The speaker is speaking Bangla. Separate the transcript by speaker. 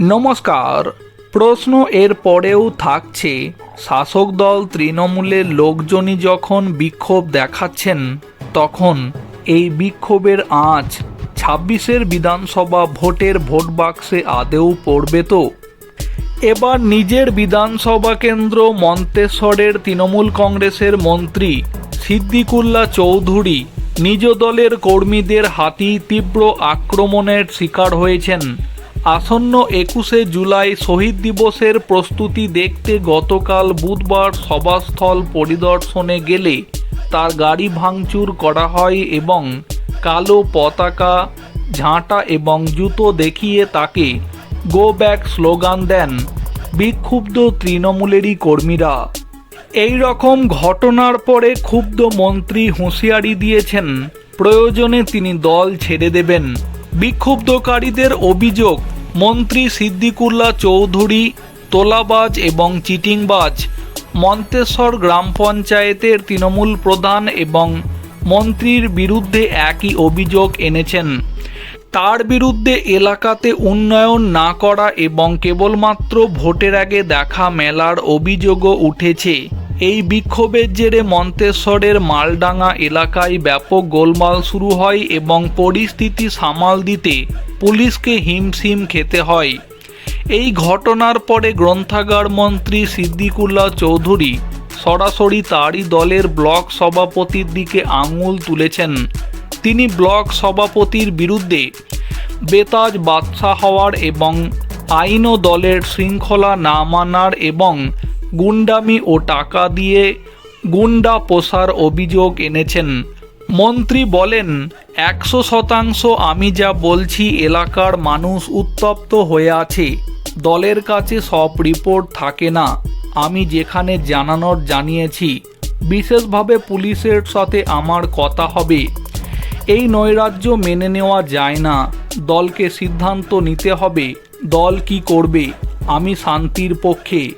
Speaker 1: নমস্কার। প্রশ্ন এর পরেও থাকছে, শাসক দল তৃণমূলের লোকজনই যখন বিক্ষোভ দেখাচ্ছেন, তখন এই বিক্ষোভের আঁচ ছাব্বিশের বিধানসভা ভোটের ভোট বাক্সে আদেও পড়বে তো? এবার নিজের বিধানসভা কেন্দ্র মন্তেশ্বরের তৃণমূল কংগ্রেসের মন্ত্রী সিদ্দিকুল্লা চৌধুরী নিজ দলের কর্মীদের হাতি তীব্র আক্রমণের শিকার হয়েছেন। আসন্ন একুশে জুলাই শহীদ দিবসের প্রস্তুতি দেখতে গতকাল বুধবার সভাস্থল পরিদর্শনে গেলে তার গাড়ি ভাঙচুর করা হয় এবং কালো পতাকা, ঝাঁটা এবং জুতো দেখিয়ে তাকে গো ব্যাক স্লোগান দেন বিক্ষুব্ধ তৃণমূলেরই কর্মীরা। এই রকম ঘটনার পরে ক্ষুব্ধ মন্ত্রী হুঁশিয়ারি দিয়েছেন, প্রয়োজনে তিনি দল ছেড়ে দেবেন। বিক্ষুব্ধকারীদের অভিযোগ, মন্ত্রী সিদ্দিকুল্লা চৌধুরী, তোলাবাজ এবং চিটিংবাজ, মন্তেশ্বর গ্রাম পঞ্চায়েতের তৃণমূল প্রধান এবং মন্ত্রীর বিরুদ্ধে একই অভিযোগ এনেছেন। তার বিরুদ্ধে এলাকাতে উন্নয়ন না করা এবং কেবলমাত্র ভোটের আগে দেখা মেলার অভিযোগও উঠেছে। এই বিক্ষোভের জেরে মন্তেশ্বরের মালডাঙ্গা এলাকায় ব্যাপক গোলমাল শুরু হয় এবং পরিস্থিতি সামাল দিতে পুলিশকে হিমশিম খেতে হয়। এই ঘটনার পরে গ্রন্থাগার মন্ত্রী সিদ্দিকুল্লাহ চৌধুরী সরাসরি তারই দলের ব্লক সভাপতির দিকে আঙুল তুলেছেন। তিনি ব্লক সভাপতির বিরুদ্ধে বেতাজ বাদশা হওয়ার এবং আইন ও দলের শৃঙ্খলা না মানার এবং গুন্ডামি ও টাকা দিয়ে গুন্ডা পোষার অভিযোগ এনেছেন। মন্ত্রী বলেন, একশো শতাংশ আমি যা বলছি এলাকার মানুষ উত্তপ্ত হয়ে আছে। দলের কাছে সব রিপোর্ট থাকে না। আমি যেখানে জানানোর জানিয়েছি। বিশেষভাবে পুলিশের সাথে আমার কথা হবে। এই নৈরাজ্য মেনে নেওয়া যায় না। দলকে সিদ্ধান্ত নিতে হবে। দল কি করবে? আমি শান্তির পক্ষে।